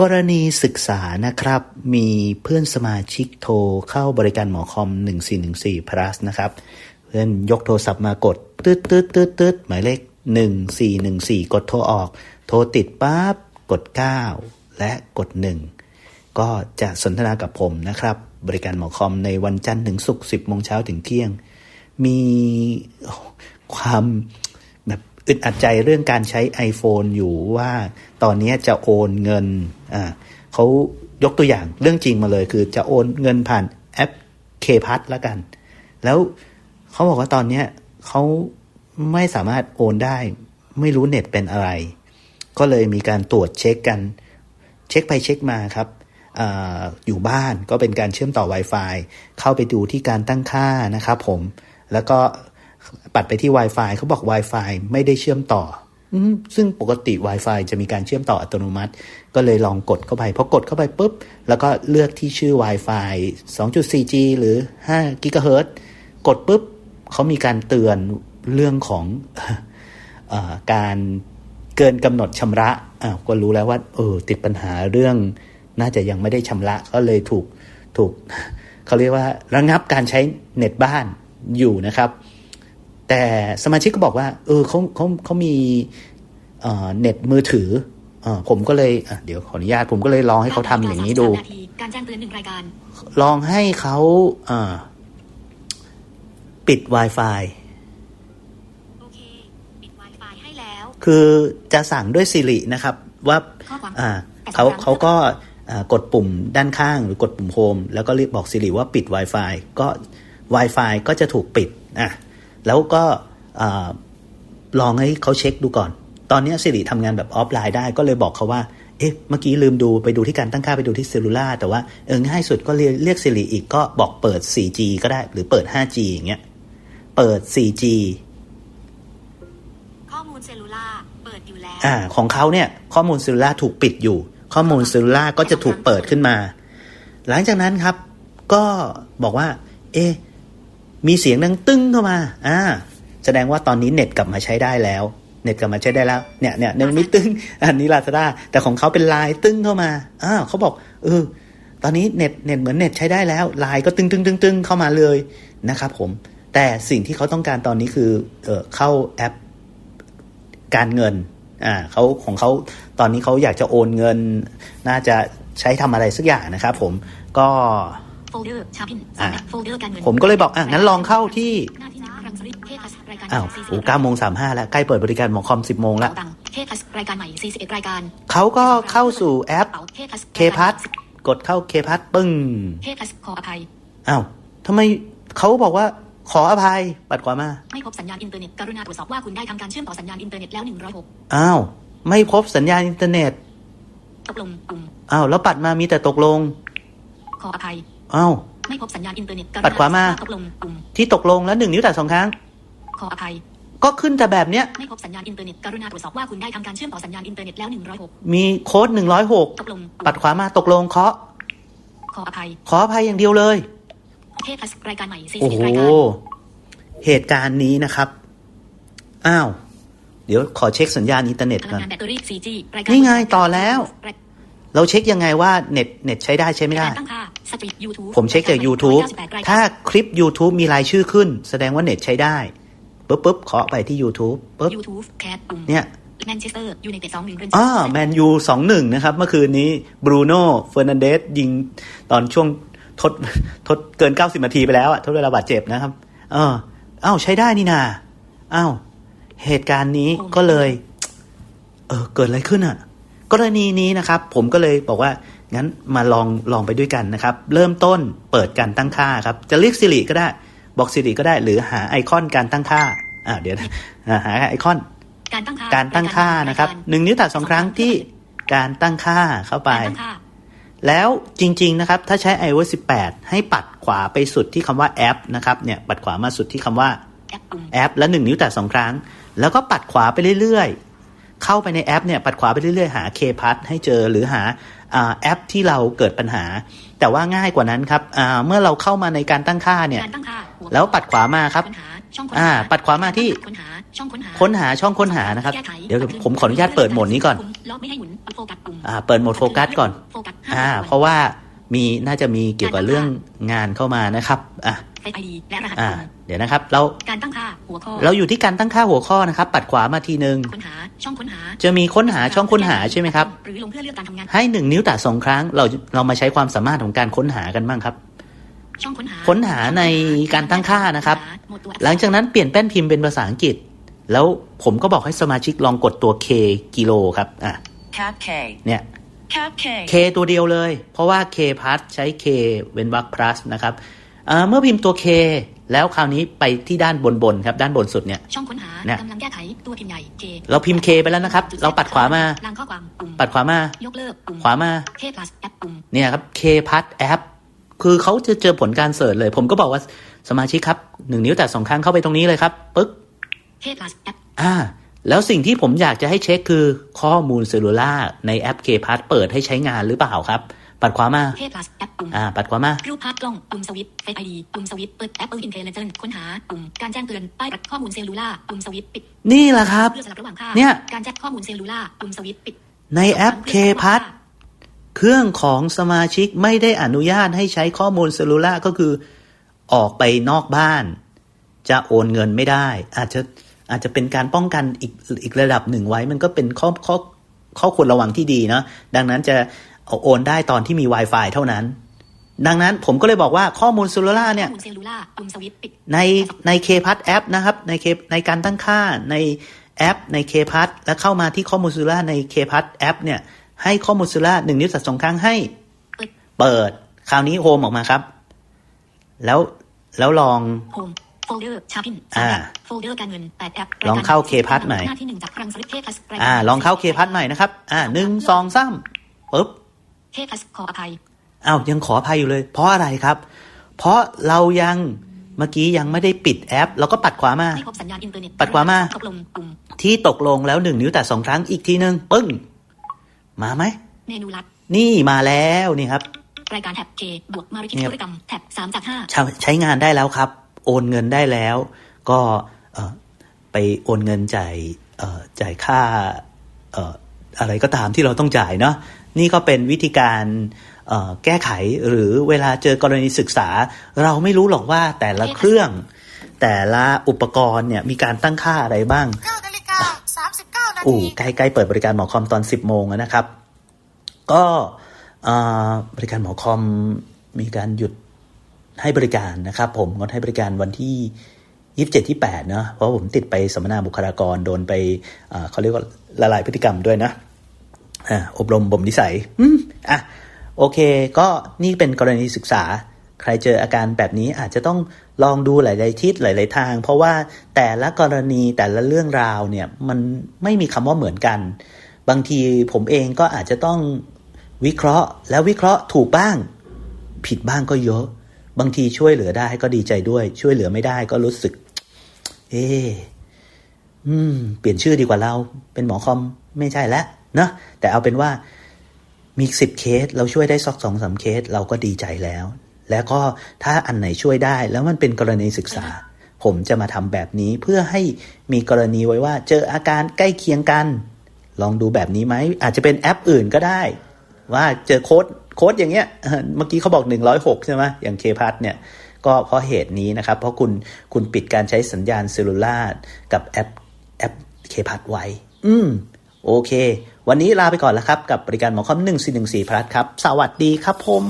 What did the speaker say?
กรณีศึกษานะครับ มีเพื่อนสมาชิกโทรเข้าบริการหมอคอม 1414 plus นะครับ เพื่อนยกโทรศัพท์มากดตืดตืดตืดตืดหมายเลข 1414 กดโทรออก โทรติดปั๊บกด 9 และกด 1 ก็จะสนทนากับผมนะครับ บริการหมอคอมในวันจันทร์ถึงศุกร์10โมงเช้าถึงเที่ยง มีความ อึดอัดใจเรื่องการใช้ iPhone อยู่ว่าตอนนี้จะโอนเงินอ่าเขายกตัวอย่างเรื่องจริงมาเลย คือจะโอนเงินผ่านแอป k p a s แล้วกัน แล้วเขาบอกว่าตอนนี้เขาไม่สามารถโอนได้ ไม่รู้เน็ตเป็นอะไร ก็เลยมีการตรวจเช็คกัน เช็คไปเช็คมาครับออยู่บ้านก็เป็นการเชื่อมต่อ Wi-Fi เข้าไปดูที่การตั้งค่านะครับผม แล้วก็ ปัดไปที่ Wi-Fi เขาบอก Wi-Fi ไม่ได้เชื่อมต่ออมซึ่งปกติ Wi-Fi จะมีการเชื่อมต่ออัตโนมัติ ก็เลยลองกดเข้าไปพอกดเข้าไปปุ๊บ แล้วก็เลือกที่ชื่อ Wi-Fi 2.4G หรือ5 GHz กดปุ๊บเขามีการเตือนเรื่องของเออการเกินกำหนดชำระอ้าวก็รู้แล้วว่าเออติดปัญหาเรื่อง น่าจะยังไม่ได้ชำระก็เลยถูกถูกเขาเรียกว่าระงับการใช้เน็ตบ้านอยู่นะครับ แต่สมาชิกก็บอกว่า เออเขาเขาเขามีเอ่อเน็ตมือถือเออผมก็เลยอะเดี๋ยวขออนุญาตผมก็เลยลองให้เขาทำอย่างนี้ดู การแจ้งเตือนหนึ่งรายการ ลองให้เขาเอ่อปิด Wi-Fi โอเคปิด Wi-Fi ให้แล้วคือจะสั่งด้วย Siri นะครับว่าข้อความอ่าแต่เขาสำคัญเขาก็อ่ากดปุ่มด้านข้างหรือกดปุ่มโฮมแล้วก็เรียกบอก Siri ว่าปิด Wi-Fi ก็ Wi-Fi ก็จะถูกปิดอะ แล้วก็อ่าลองให้เขาเช็คดูก่อน ตอนนี้ Siri ทำงานแบบออฟไลน์ได้ก็เลยบอกเขาว่าเอ๊ะเมื่อกี้ลืมดูไปดูที่การตั้งค่าไปดูที่เซลลูล่าแต่ว่าเออง่ายสุดก็เรียกเรียก Siri อีกก็บอกเปิด 4G ก็ได้หรือเปิด 5G อย่างเงี้ยเปิด 4G ข้อมูลเซลลูล่าเปิดอยู่แล้วอ่าของเขาเนี่ยข้อมูลเซลลูล่าถูกปิดอยู่ ข้อมูลเซลลูล่าก็จะถูกเปิดขึ้นมา หลังจากนั้นครับ ก็บอกว่า เอ๊ะ มีเสียงดังตึ้งเข้ามาอ่าแสดงว่าตอนนี้เน็ตกลับมาใช้ได้แล้ว เน็ตกลับมาใช้ได้แล้ว เนี่ยเนี่ยเนี่ยมีตึ้ง อันนี้ลาซาด้าแต่ของเขาเป็นไลน์ตึ้งเข้ามาอ่าเขาบอกเออตอนนี้เน็ตเน็ตเหมือนเน็ตใช้ได้แล้วไลน์ก็ตึ้งตึ้งตึ้งตึ้งเข้ามาเลยนะครับผมแต่สิ่งที่เขาต้องการตอนนี้คือเออเข้าแอปการเงินอ่าเขาของเขาตอนนี้เขาอยากจะโอนเงิน น่าจะใช้ทำอะไรสักอย่างนะครับผมก็ โฟลเดอร์ชาพินอะ โฟลเดอร์การเงินผมก็เลยบอกอะงั้นลองเข้าที่หน้าที่นะรังสริตเทพัสรายการอ้าว41โอ้เก้าโมงสามห้าแล้วใกล้เปิดบริการหมอคอมสิบโมงแล้วเป๋าตังค์เทพัสรายการใหม่41รายการเขาก็เข้าสู่แอป เป๋าเทพัสเคพัทกดเข้าเคพัทปึ้งเทพัสขออภัย อ้าวทำไมเขาบอกว่าขออภัยปัดขวามาไม่พบสัญญาณอินเทอร์เน็ตกรุณาตรวจสอบว่าคุณได้ทำการเชื่อมต่อสัญญาณอินเทอร์เน็ตแล้ว 106 อ้าวไม่พบสัญญาณอินเทอร์เน็ตตกลงปุ่มอ้าวแล้วปัดมามีแต่ตกลง ขออภัย อ้าวไม่พบสัญญาณอินเทอร์เน็ตกรุณปัดขวามาตกลงปุ่มที่ตกลงแล้วหนึ่งนิ้วแตะสองครั้ง ขออภัย ก็ขึ้นแต่แบบเนี้ยไม่พบสัญญาณอินเทอร์เน็ตกรุณาตรวจสอบว่าคุณได้ทำการเชื่อมต่อสัญญาณอินเทอร์เน็ตแล้ว106มีโค้ดหนึ่งร้อยหกตกลงปุ่มปัดขวามาตกลงเคาะขออภัย ขออภัยอย่างเดียวเลยเทพัสรายการใหม่โอ้โห41รายการเหตุการณ์นี้นะครับ อ้าว เดี๋ยวขอเช็คสัญญาณอินเทอร์เน็ตพลัก่องนงานแบตเตอรี่ 4G รายการนี่ไงต่อแล้ว เราเช็คยังไงว่าเน็ตเน็ตใช้ได้ใช้ไม่ได้การตั้งค่าสตรีม YouTube ผมเช็คจาก YouTube รายการถ้าคลิป YouTube มีรายชื่อขึ้น แสดงว่าเน็ตใช้ได้ปุ๊บปุ๊บเคาะไปที่ YouTube ปุ๊บ YouTube แคทปุ่มเนี่ยแมนเชสเตอร์ยูไนเต็ดสองหนึ่งเรนอ่าแมนยูสองหนึ่งนะครับ เมื่อคืนนี้บรูโน่เฟอร์นันเดสยิงตอนช่วงทดทดเกิน90นาทีไปแล้วอะทดเวลาบาดเจ็บนะครับ เอออ้าวใช้ได้นี่นาอ้าวเหตุการณ์นี้ก็เลย เออเกิดอะไรขึ้นอะ กรณีนี้นะครับ ผมก็เลยบอกว่างั้นมาลองลองไปด้วยกันนะครับ เริ่มต้นเปิดการตั้งค่าครับจะเรียกสิริก็ได้บอกสิริก็ได้ หรือหาไอคอนการตั้งค่าอ่าเดี๋ยวนะอ่าหาไอคอนการตั้งค่าการตั้งค่านะครับหนึ่งนิ้วแตะสองครั้งที่การตั้งค่าเข้าไปการตั้งค่าแล้วจริง ๆ นะครับ ถ้าใช้ iOS 18 ให้ปัดขวาไปสุดที่คำว่าแอปนะครับเนี่ยปัดขวามาสุดที่คำว่าแอปปุ่มแอปแล้วหนึ่งนิ้วแตะสองครั้ง แล้วก็ปัดขวาไปเรื่อยๆ เข้าไปในแอปเนี่ยปัดขวาไปเรื่อยๆ หา k p a s ให้เจอหรือหาอ่าแอปที่เราเกิดปัญหา แต่ว่าง่ายกว่านั้นครับอ่าเมื่อเราเข้ามาในการตั้งค่าเนี่ยการตั้งค่าหัแล้วปัดขวามาครับปัญหาช่องค้นอ่าหาปัดขวามาที่ค้นหาช่องค้นหาค้นหาช่องค้นหานะครับแก้ไขเดี๋ยวผมขออนุญาตเปิดโหมดนี้ก่อนล็อกไม่ให้หมุนโฟกัสปุ่มอ่าเปิดโหมดโฟกัสก่อนโฟกัสอ่าห้เพราะว่ามีน่าจะมีเกี่ยวกับเรื่องงานเข้ามานะครับอะเฟซไอดีและรหัสอ่าปุ่ม เดี๋ยวนะครับ เราการตั้งค่าหัวข้อเราอยู่ที่การตั้งค่าหัวข้อนะครับ ปัดขวามาทีนึงค้นหาช่องค้นหา จะมีค้นหาช่องค้นหาใช่ไหมครับหรือลงเพื่อเลือกการทำงานให้หนึ่งนิ้วแตะสองครั้ง เราเรามาใช้ความสามารถของการค้นหากันบ้างครับช่องค้นหาค้นหาในการตั้งค่านะครับหมวดตัวอักษรหลังจากนั้นเปลี่ยนแป้นพิมพ์เป็นภาษาอังกฤษ แล้วผมก็บอกให้สมาชิกลองกดตัว K กิโลครับอะ Cap K. เนี่ย Cap K. K ตัวเดียวเลย เพราะว่า K พัทใช้ K เว้นวรรค plus นะครับอ่าเมื่อพิมพ์ตัว K แล้วคราวนี้ไปที่ด้านบนบนๆครับด้านบนสุดเนี่ยช่องค้นหาเนี่ยกำลังแก้ไขตัวพิมพ์ใหญ่ K เราพิมพ์ K ไปแล้วนะครับ เราปัดขวามาล่างข้อความปุ่มปัดขวามายกเลิกปุ่มขวามาเทพ plus แอปปุ่มเนี่ยครับ K พัทแอปคือเขาจะเจอผลการเสิร์ชเลย ผมก็บอกว่าสมาชิกครับหนึ่งนิ้วแต่สองครั้งเข้าไปตรงนี้เลยครับปึ๊กเทพ plus แอปอ่าแล้วสิ่งที่ผมอยากจะให้เช็คคือข้อมูลเซลลูล่าในแอป K พัทเปิดให้ใช้งานหรือเปล่าครับ ปัดขวามาเทพ plus แอ ปปุ่มอ่าปัดขวามารูปภาพกล้องปุ่มสวิตช์เฟซไอดีปุ่มสวิตช์เปิดแอปเปิลอินเทลเจนค้นหาปุ่มการแจ้งเตือนป้ายข้อมูลเซลลูล่าปุ่มสวิตช์ปิด นี่แหละครับเพื่อสลับระหว่างค่าเนี่ยการแจ้งข้อมูลเซลลูล่าปุ่มสวิตช์ปิด ในแอป K พัทเครื่องของสมาชิกไม่ได้อนุญาตให้ใช้ข้อมูลเซลลูล่าก็คือออกไปนอกบ้าน จะโอนเงินไม่ได้ อาจจะอาจจะเป็นการป้องกันอีกอีกระดับหนึ่งไว้ มันก็เป็นข้อข้อข้อควรระวังที่ดีเนาะดังนั้นจะเอาโอนได้ตอนที่มี Wi-Fi เท่านั้น ดังนั้นผมก็เลยบอกว่าข้อมูลเซลลูล่าเนี่ยข้อมูลเซลลูล่าปุ่มสวิตช์ปิดในใน k p a s แอปนะครับใน K ในการตั้งค่าในแอปใน k p a s แล้วเข้ามาที่ข้อมูลซูล่าใน k p a s แอปเนี่ยให้ข้อมูลซูล่าหนึ่งนิ้วสัดสองครั้งให้เปิดเปิดคราวนี้โฮมออกมาครับ แล้วแล้วลองโฮมโฟลเดอร์ชาพินอ่าโฟลเดอร์การเงินแปดแอปลองเข้า Kpass ใหม่หน้าที่หนึ่งจากครังสลิปเทพ plus รายอ่าการลองเข้า k p a s ใหม่นะครับ อ่าหนึ่งสองสามปึ๊บเทพ plus ขออภัย อ้าวยังขออภัยอยู่เลย เพราะอะไรครับ เพราะเรายังเมื่อกี้ยังไม่ได้ปิดแอปเราก็ปัดขวามาไม่พบสัญญาณอินเทอร์เน็ตปัดขวามาตกลงปุ่มที่ตกลงแล้วหนึ่งนิ้วแต่สองครั้งอีกทีหนึ่งปึ้งมาไหมเมนูลัดนี่มาแล้วนี่ครับ รายการแท็บ K บวกมาริคิเนี่ยธุรกรรมแท็บสามจากห้าใช้ใช้งานได้แล้วครับ โอนเงินได้แล้ว ก็เอ่อไปโอนเงินจ่ายเอ่อจ่ายค่าเอ่ออะไรก็ตามที่เราต้องจ่ายเนาะนี่ก็เป็นวิธีการเอ่อ แก้ไขหรือเวลาเจอกรณีศึกษา เราไม่รู้หรอกว่าแต่ละเครื่อง แต่ละอุปกรณ์เนี่ยมีการตั้งค่าอะไรบ้าง9นาฬิกา39นาอู้ทีใกล้ๆเปิดบริการหมอคอมตอน 10 โมงแล้วนะครับ ก็เอ่อบริการหมอคอมมีการหยุดให้บริการนะครับ ผมงดให้บริการวันที่27ที่8เนอะเพราะผมติดไปสัมมนาบุคลากรโดนไปเอ่อเขาเรียกว่าละลายพฤติกรรมด้วยนะอ่าอบรมบ่มนิสัยอืมอะ โอเค ก็นี่เป็นกรณีศึกษา ใครเจออาการแบบนี้อาจจะต้องลองดูหลาย ๆ ทิศหลาย ๆ ทาง เพราะว่าแต่ละกรณีแต่ละเรื่องราวเนี่ยมันไม่มีคำว่าเหมือนกัน บางทีผมเองก็อาจจะต้องวิเคราะห์ แล้ววิเคราะห์ถูกบ้าง ผิดบ้างก็เยอะ บางทีช่วยเหลือได้ก็ดีใจด้วย ช่วยเหลือไม่ได้ก็รู้สึก เออืม เปลี่ยนชื่อดีกว่าเรา เป็นหมอคอมไม่ใช่แล้วเนะแต่เอาเป็นว่า มีสิบเคส เราช่วยได้สักสองสามเคส เราก็ดีใจแล้ว แล้วก็ถ้าอันไหนช่วยได้แล้วมันเป็นกรณีศึกษา ผมจะมาทำแบบนี้เพื่อให้มีกรณีไว้ว่า เจออาการใกล้เคียงกัน ลองดูแบบนี้ไหม อาจจะเป็นแอปอื่นก็ได้ ว่าเจอโค้ดโค้ดอย่างเงี้ยเมื่อกี้เขาบอก 106 ใช่ไหมอย่างเคพัทเนี่ยก็เพราะเหตุนี้นะครับ เพราะคุณคุณปิดการใช้สัญญาณเซลลูล่ากับแอปแอปเคพัทไว้ อืม โอเค วันนี้ลาไปก่อนแล้วครับ กับบริการหมอคอม1414พลัสครับ สวัสดีครับผม